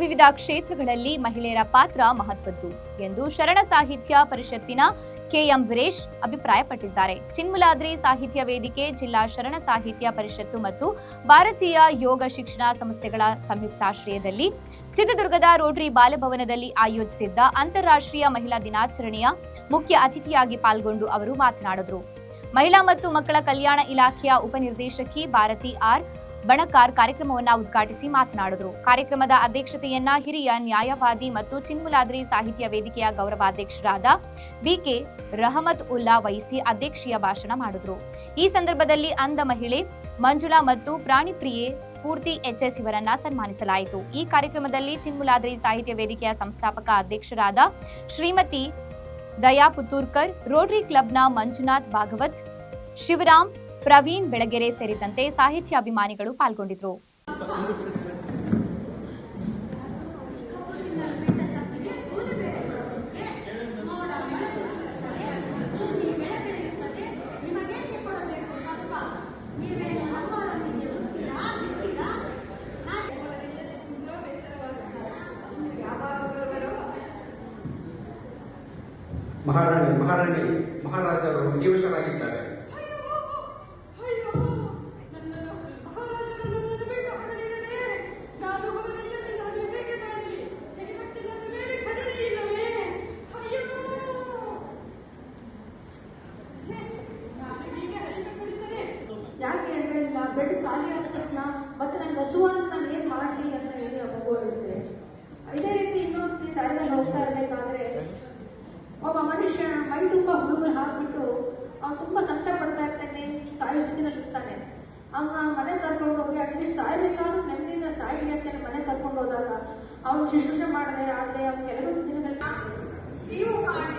ವಿವಿಧ ಕ್ಷೇತ್ರಗಳಲ್ಲಿ ಮಹಿಳೆಯರ ಪಾತ್ರ ಮಹತ್ವದ್ದು ಎಂದು ಶರಣ ಸಾಹಿತ್ಯ ಪರಿಷತ್ತಿನ ಕೆಎಂ ವೀರೇಶ್ ಅಭಿಪ್ರಾಯಪಟ್ಟಿದ್ದಾರೆ. ಚಿನ್ಮುಲಾದ್ರಿ ಸಾಹಿತ್ಯ ವೇದಿಕೆ, ಜಿಲ್ಲಾ ಶರಣ ಸಾಹಿತ್ಯ ಪರಿಷತ್ತು ಮತ್ತು ಭಾರತೀಯ ಯೋಗ ಶಿಕ್ಷಣ ಸಂಸ್ಥೆಗಳ ಸಂಯುಕ್ತಾಶ್ರಯದಲ್ಲಿ ಚಿತ್ರದುರ್ಗದ ರೋಟರಿ ಬಾಲಭವನದಲ್ಲಿ ಆಯೋಜಿಸಿದ್ದ ಅಂತಾರಾಷ್ಟ್ರೀಯ ಮಹಿಳಾ ದಿನಾಚರಣೆಯ ಮುಖ್ಯ ಅತಿಥಿಯಾಗಿ ಪಾಲ್ಗೊಂಡು ಅವರು ಮಾತನಾಡಿದರು. ಮಹಿಳಾ ಮತ್ತು ಮಕ್ಕಳ ಕಲ್ಯಾಣ ಇಲಾಖೆಯ ಉಪನಿರ್ದೇಶಕಿ ಭಾರತಿ ಆರ್. ಬಣಕಾರ್ ಕಾರ್ಯಕ್ರಮವನ್ನು ಉದ್ಘಾಟಿಸಿ ಮಾತನಾಡಿದರು. ಕಾರ್ಯಕ್ರಮದ ಅಧ್ಯಕ್ಷತೆಯನ್ನ ಹಿರಿಯ ನ್ಯಾಯವಾದಿ ಮತ್ತು ಚಿನ್ಮುಲಾದ್ರಿ ಸಾಹಿತ್ಯ ವೇದಿಕೆಯ ಗೌರವಾಧ್ಯಕ್ಷರಾದ ಬಿಕೆ ರಹಮತ್ ಉಲ್ಲಾ ವಹಿಸಿ ಅಧ್ಯಕ್ಷೀಯ ಭಾಷಣ ಮಾಡಿದರು. ಈ ಸಂದರ್ಭದಲ್ಲಿ ಅಂಧ ಮಹಿಳೆ, ಮಂಜುಳಾ ಮತ್ತು ಪ್ರಾಣಿ ಪ್ರಿಯೆ ಸ್ಫೂರ್ತಿ ಎಚ್ಎಸ್ ಇವರನ್ನ ಸನ್ಮಾನಿಸಲಾಯಿತು. ಈ ಕಾರ್ಯಕ್ರಮದಲ್ಲಿ ಚಿನ್ಮುಲಾದ್ರಿ ಸಾಹಿತ್ಯ ವೇದಿಕೆಯ ಸಂಸ್ಥಾಪಕ ಅಧ್ಯಕ್ಷರಾದ ಶ್ರೀಮತಿ ದಯಾ ಪುತ್ತೂರ್ಕರ್ ರೋಟರಿ ಕ್ಲಬ್ನ ಮಂಜುನಾಥ್ ಭಾಗವತ್, ಶಿವರಾಮ್ ಪ್ರವೀಣ್ ಬೆಳಗೆರೆ ಸೇರಿದಂತೆ ಸಾಹಿತ್ಯ ಅಭಿಮಾನಿಗಳು ಪಾಲ್ಗೊಂಡಿದ್ರು. ಮಹಾರಾಣಿ ಮಹಾರಾಣಿ ಮಹಾರಾಜರು ನಿವಶರಾಗಿದ್ದಾರೆ ಬೆಡ್ ಖಾಲಿ ಆದ ತಕ್ಷಣ ಮತ್ತೆ ನಂಗೆ ಹಸುವನ್ನು ನಾನು ಏನ್ ಮಾಡ್ಲಿ ಅಂತ ಹೇಳಿ ಆ ಮಗು ಹೇಳುತ್ತೆ ಇದೇ ರೀತಿ ಇನ್ನೊಂದು ಸತಿ ದಾರಿನಲ್ಲಿ ಹೋಗ್ತಾ ಇರ್ಬೇಕಾದ್ರೆ ಒಬ್ಬ ಮನುಷ್ಯ ಮೈ ತುಂಬಾ ಹುಳುಗಳು ಹಾಕ್ಬಿಟ್ಟು ಅವ್ನು ತುಂಬಾ ಸಂಕಟ ಪಡ್ತಾ ಇರ್ತಾನೆ, ಸಾಯೋ ಸ್ಥಿತಿನಲ್ಲಿ ಇರ್ತಾನೆ. ಅವನ ಮನೆ ಕರ್ಕೊಂಡು ಹೋಗಿ ಅಟ್ಲೀಸ್ಟ್ ಸಾಯ್ಬೇಕಾದ್ರೂ ನೆಮ್ಮದಿಯಿಂದ ಸಾಯಲಿ ಅಂತಾನೆ ಮನೆ ಕರ್ಕೊಂಡು ಹೋದಾಗ ಅವನು ಶುಶ್ರೂಷೆ ಮಾಡಿದೆ, ಆದ್ರೆ ಅವ್ನು ಕೆಲವೊಂದು ದಿನಗಳ ನೀವು ಕಾಣಿರ